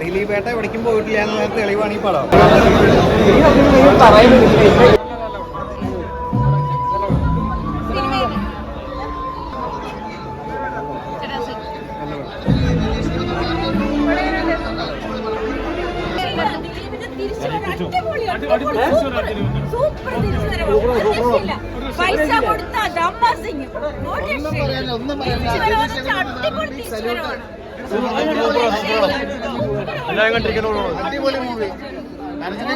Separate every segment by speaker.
Speaker 1: ദിലീപേട്ട എവിടേക്കും പോയിട്ടില്ല എന്നുള്ള തെളിവാണ് ഈ പടം.
Speaker 2: പൈസ കൊടുത്ത ഒന്നും പറയാനില്ല ഒന്നും
Speaker 3: അടിപൊളി മൂവി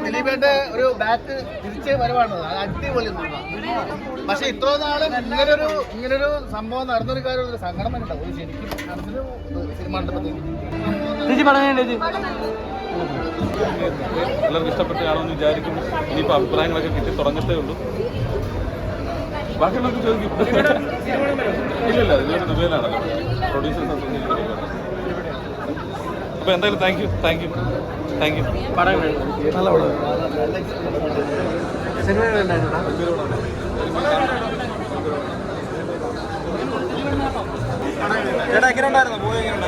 Speaker 3: ദിലീപേന്റെ ഒരു ബാക്ക് തിരിച്ച് വരവാണ്. അടിപൊളി പക്ഷെ ഇത്ര നാൾ ഇങ്ങനൊരു ഇങ്ങനൊരു സംഭവം നടന്നൊരു കാര്യം ഒരു സങ്കടം ഉണ്ടാവും. ശരിക്കും മനസ്സിന് സിനിമ
Speaker 4: എല്ലാവർക്കും ഇഷ്ടപ്പെട്ട കാണുമെന്ന് വിചാരിക്കുന്നു. ഇനിയിപ്പോൾ അഭിപ്രായങ്ങളൊക്കെ കിട്ടി തുടങ്ങത്തേ ഉള്ളൂ. ബാക്കിയുള്ളവർക്ക് ചോദിക്കും. ഇല്ലല്ലോ ഇതിലൊരു ദുബൈയിലാണല്ലോ പ്രൊഡ്യൂസേഴ്സ് അപ്പോൾ എന്തായാലും thank you thank you thank you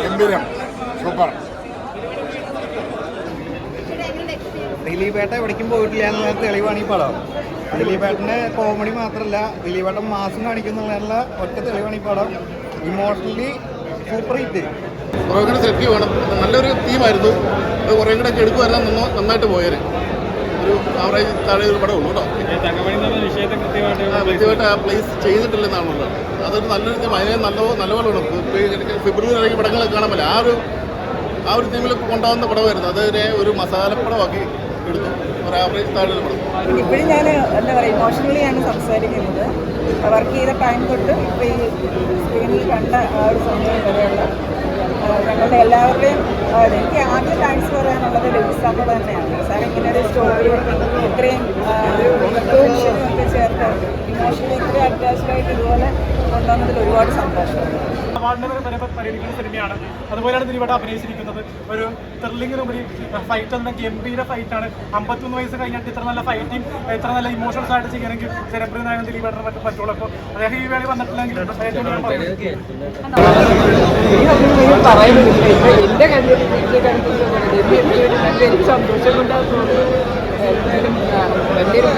Speaker 3: ഗംഭീരം. സൂപ്പർ.
Speaker 1: ദിലീപേട്ട എവിടേക്കും പോയിട്ടില്ല എന്നുള്ള തെളിവാണ് ഈ പടം. ദിലീപേട്ടന് കോമഡി മാത്രമല്ല ദിലീപേട്ടൻ മാസം കാണിക്കുന്നുള്ള ഒറ്റ തെളിവാണ് ഈ പടം. ഇമോഷണലി സൂപ്പർ ഹിറ്റ്
Speaker 3: കുറേ സെലക്ട് വേണം. നല്ലൊരു ടീമായിരുന്നു അത് കുറേ കൂടെ ഒക്കെ എടുക്കുമായിരുന്നു നന്നോ- നന്നായിട്ട് പോയത് ഒരു ആവറേജ് താഴെ ഒരു പടം ഉള്ളൂ കേട്ടോ. കൃത്യമായിട്ട് ആ പ്ലേസ് ചെയ്തിട്ടില്ലെന്നാണല്ലോ അതൊരു നല്ലൊരു ടീം അതിനെ നല്ല നല്ലപോലെ ഫെബ്രുവരി ഇറങ്ങിയ പടങ്ങളൊക്കെ കാണാൻ പറ്റില്ല. ആ ഒരു ആ ഒരു ടീമിൽ കൊണ്ടാവുന്ന പടമായിരുന്നു. അതിനെ ഒരു മസാലപ്പടമാക്കി.
Speaker 5: ഇപ്പോഴും ഞാൻ എന്താ പറയുക ഇമോഷണലി ആണ് സംസാരിക്കുന്നത്. വർക്ക് ചെയ്ത ടൈം തൊട്ട് ഇപ്പോൾ ഈ സ്ക്രീനിൽ കണ്ട ആ ഒരു സമയം വരെയുള്ള ഞങ്ങളുടെ എല്ലാവരുടെയും എനിക്ക് ആദ്യം താങ്ക്സ് പറയാനുള്ളത് രവിസാറിനോട് തന്നെയാണ്. സാർ ഇങ്ങനെ ഒരു സ്റ്റോറി ഇത്രയും ഒരു ചേർത്ത് ഇമോഷണലി ഇത്രയും അറ്റാച്ച്ഡ് ആയിട്ട് ഇതുപോലെ കൊണ്ടുവന്നതിൽ ഒരുപാട് സന്തോഷം
Speaker 6: അവാർഡിനെ വരെ പരിഗണിക്കുന്ന സിനിമയാണ് അതുപോലെയാണ് ദിലീപേട്ട അഭിനയിച്ചിരിക്കുന്നത് ഒരു ത്രില്ലിങ്ങിനുപരി ഫൈറ്റ് എന്ന ഗംഭീര ഫൈറ്റാണ് അമ്പത്തൊന്ന് വയസ്സ് കഴിഞ്ഞിട്ട് ഇത്ര നല്ല ഫൈറ്റിംഗ് ഇത്ര നല്ല ഇമോഷൻസ് ആയിട്ട് ചെയ്യണമെങ്കിൽ ജനപ്രിയ നായകൻ ദിലീപേട്ടനെ പറ്റും പറ്റുള്ളൂ അപ്പോൾ അദ്ദേഹം ഈ വേളി വന്നിട്ടില്ലെങ്കിൽ
Speaker 5: എന്റെ കണ്ടിട്ട് സന്തോഷം കൊണ്ടാണ് വലിയൊരു